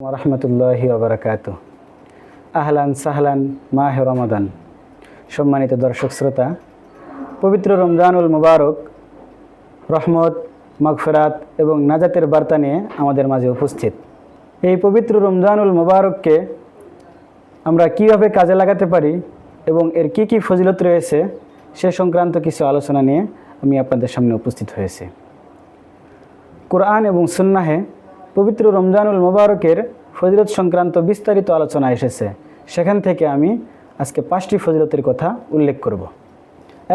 রহমতুল্লাহি ওবরাকাত আহলান সাহলান মাহ রমাদান। সম্মানিত দর্শক শ্রোতা, পবিত্র রমজানুল মুবারক, রহমত, মগফরাত এবং নাজাতের বার্তা নিয়ে আমাদের মাঝে উপস্থিত। এই পবিত্র রমজানুল মুবারককে আমরা কীভাবে কাজে লাগাতে পারি এবং এর কি কি ফজিলত রয়েছে সে সংক্রান্ত কিছু আলোচনা নিয়ে আমি আপনাদের সামনে উপস্থিত হয়েছি। কোরআন এবং সুন্নাহে পবিত্র রমজানুল মোবারকের ফজিলত সংক্রান্ত বিস্তারিত আলোচনা এসেছে। সেখান থেকে আমি আজকে পাঁচটি ফজিলতের কথা উল্লেখ করব।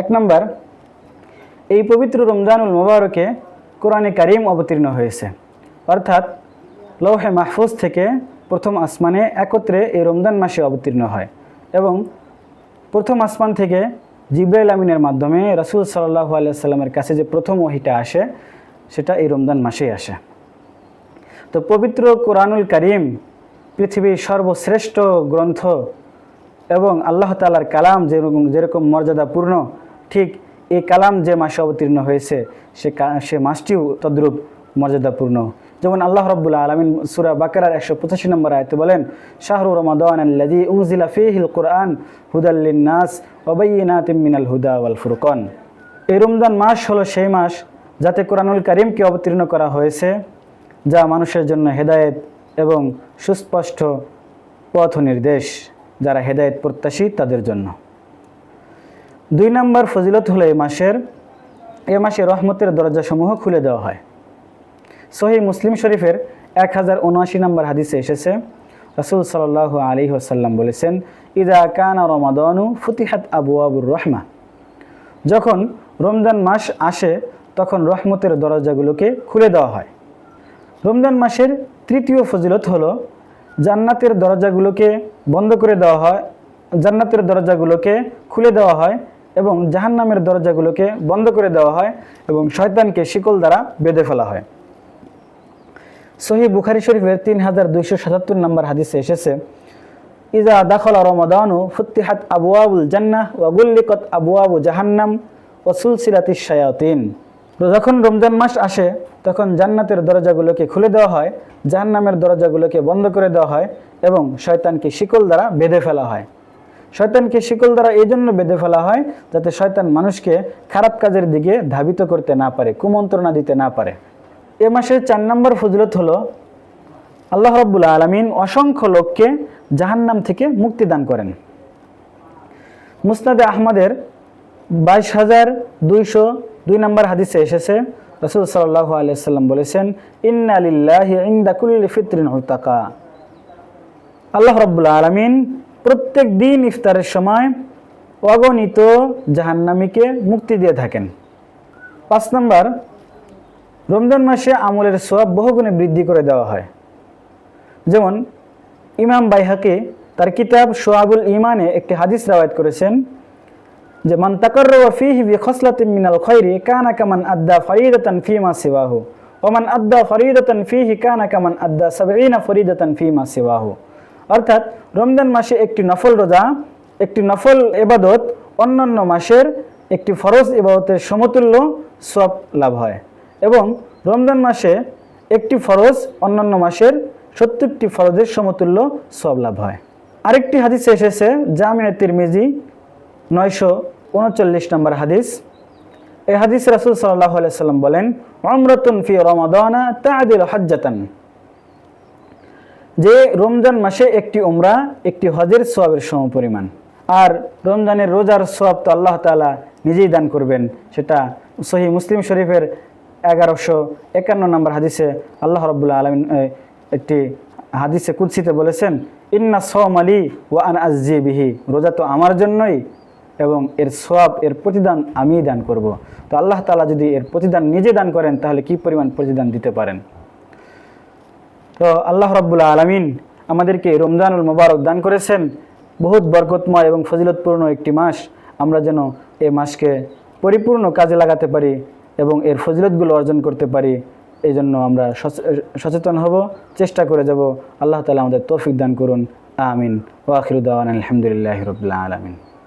এক নম্বর, এই পবিত্র রমজানুল মোবারকে কোরআনে কারিম অবতীর্ণ হয়েছে। অর্থাৎ লৌহে মাহফুজ থেকে প্রথম আসমানে একত্রে এই রমজান মাসে অবতীর্ণ হয় এবং প্রথম আসমান থেকে জিব্রাইল আমিনের মাধ্যমে রসুল সাল্লাহ আলিয়া সাল্লামের কাছে যে প্রথম ওহিটা আসে, সেটা এই রমজান মাসেই আসে। তো পবিত্র কোরআনুল করিম, পৃথিবীর সর্বশ্রেষ্ঠ গ্রন্থ এবং আল্লাহ তালার কালাম যেরকম যেরকম মর্যাদাপূর্ণ ঠিক এই কালাম যে মাসে অবতীর্ণ হয়েছে, সে সে মাসটিও তদ্রূপ মর্যাদাপূর্ণ যেমন আল্লাহ রব্বুল্লা আলমিন সুরা বাকারার একশো পঁচাশি নম্বর আয়তে বলেন, শাহরু রমাদান আল্লাদি উংজিলা ফিহিল কোরআন হুদাল্লিন নাস ওবাইনাতিম মিনাল হুদা ওয়াল ফুরকন। এই রমজান মাস হলো সেই মাস যাতে কোরআনুল করিমকে অবতীর্ণ করা হয়েছে। যা মানুষের জন্য হেদায়েত এবং সুস্পষ্ট পথ নির্দেশ যারা হেদায়েত প্রত্যাশী তাদের জন্য। দুই নম্বর ফজিলত হলো এ মাসের, এ মাসে রহমতের দরজাসমূহ খুলে দেওয়া হয়। সহি মুসলিম শরীফের এক হাজার উনআশি নম্বর হাদিসে এসেছে, রসুল সাল্লাহ আলী ওসাল্লাম বলেছেন, ইদা কানা রমাদানু ফুতিহাত আবু আবুর রহমা। যখন রমজান মাস আসে, তখন রহমতের দরজাগুলোকে খুলে দেওয়া হয়। রমজান মাসের তৃতীয় ফজিলত হলো, জান্নাতের দরজাগুলোকে বন্ধ করে দেওয়া হয়, জান্নাতের দরজাগুলোকে খুলে দেওয়া হয় এবং জাহান্নামের দরজাগুলোকে বন্ধ করে দেওয়া হয় এবং শয়তানকে শিকল দ্বারা বেঁধে ফেলা হয়। সহি বুখারি শরীফের তিন হাজার দুইশো সাতাত্তর নম্বর হাদিসে এসেছে, ইজা দাখলা রমাদানু ফুত্তিহাত আবু আবুল জান্নাহ ওয়াগুল্লিকত আবু আবু জাহান্নাম ওসুলসিলাতিস শায়াতিন। তো যখন রমজান মাস আসে, তখন জান্নাতের দরজাগুলোকে খুলে দেওয়া হয়, জাহান্নামের দরজাগুলোকে বন্ধ করে দেওয়া হয় এবং শয়তানকে শিকল দ্বারা বেঁধে ফেলা হয়। শয়তানকে শিকল দ্বারা এই জন্য বেঁধে ফেলা হয় যাতে শয়তান মানুষকে খারাপ কাজের দিকে ধাবিত করতে না পারে, কুমন্ত্রণা দিতে না পারে। এ মাসের চার নম্বর ফজলত হলো, আল্লাহ রব্বুল আলমিন অসংখ্য লোককে জাহান্নাম থেকে মুক্তি দান করেন। মুসনাদে আহমদের বাইশ হাজার দুইশো দুই নম্বর হাদিসে এসেছে, রসুল সাল্লাহ আলিয়াল্লাম বলেছেন, ইন্না লিল্লাহি ইন্দা কুল্লি ফিতরিন উতাকা আল্লাহ রব্বুল আলমিন প্রত্যেক দিন ইফতারের সময় অগণিত জাহান্নামীকে মুক্তি দিয়ে থাকেন। পাঁচ নম্বর, রমজান মাসে আমলের সোয়াব বহুগুণে বৃদ্ধি করে দেওয়া হয়। যেমন, ইমাম বাইহাকে তার কিতাব সোয়াবুল ইমানে একটি হাদিস রাওয়ায়াত করেছেন যে মান তাকাররা ফিহি বি খসলাতিন মিনাল খৈরি কানা কামান আদ্দা ফরিদাতান ফিমা সিওয়াহু ওমান আদ্দা ফরিদাতান ফিহি কানা কামান আদ্দা সাবঈনা ফরিদাতান ফিমা সিওয়াহু। অর্থাৎ রমজান মাসে একটি নফল রোজা, একটি নফল এবাদত অন্যান্য মাসের একটি ফরজ ইবাদতের সমতুল্য সব লাভ হয়। এবং রমজান মাসে একটি ফরজ, অন্যান্য মাসের সত্তরটি ফরজের সমতুল্য সব লাভ হয়। আরেকটি হাদিসে এসেছে জামিয়া তিরমিজি নয়শো উনচল্লিশ নম্বর হাদিস। এই হাদিস রাসুল সাল্লাহ সাল্লাম বলেন অমরতুন ফি রমাদানা তাদিল হজ্জাতান। যে রমজান মাসে একটি উমরা একটি হজের সোয়াবের সমপরিমাণ। আর রমজানের রোজার সোয়াব তো আল্লাহ তাআলা নিজেই দান করবেন, সেটা সহি মুসলিম শরীফের এগারোশো একান্ন নম্বর হাদিসে আল্লাহ রব্বুল্লা আলমিন একটি হাদিসে কুৎসিতে বলেছেন, ইন্না সোম আলী ও আন আজি বিহি। রোজা তো আমার জন্যই এবং এর সোয়াব এর প্রতিদান আমিই দান করব। তো আল্লাহ তালা যদি এর প্রতিদান নিজে দান করেন, তাহলে কি পরিমাণ প্রতিদান দিতে পারেন? তো আল্লাহ রব্বুল্লা আলমিন আমাদেরকে রমজানুল মোবারক দান করেছেন। বহুত বরকতময় এবং ফজিলতপূর্ণ একটি মাস। আমরা যেন এই মাসকে পরিপূর্ণ কাজে লাগাতে পারি এবং এর ফজিলতগুলো অর্জন করতে পারি এই জন্য আমরা সচে- সচেতন হব, চেষ্টা করে যাব। আল্লাহ তালা আমাদের তৌফিক দান করুন। আমিন। ওয়াখিরুদ্দাওয়ান আলহামদুলিল্লাহ রবিল্লা আলমিন।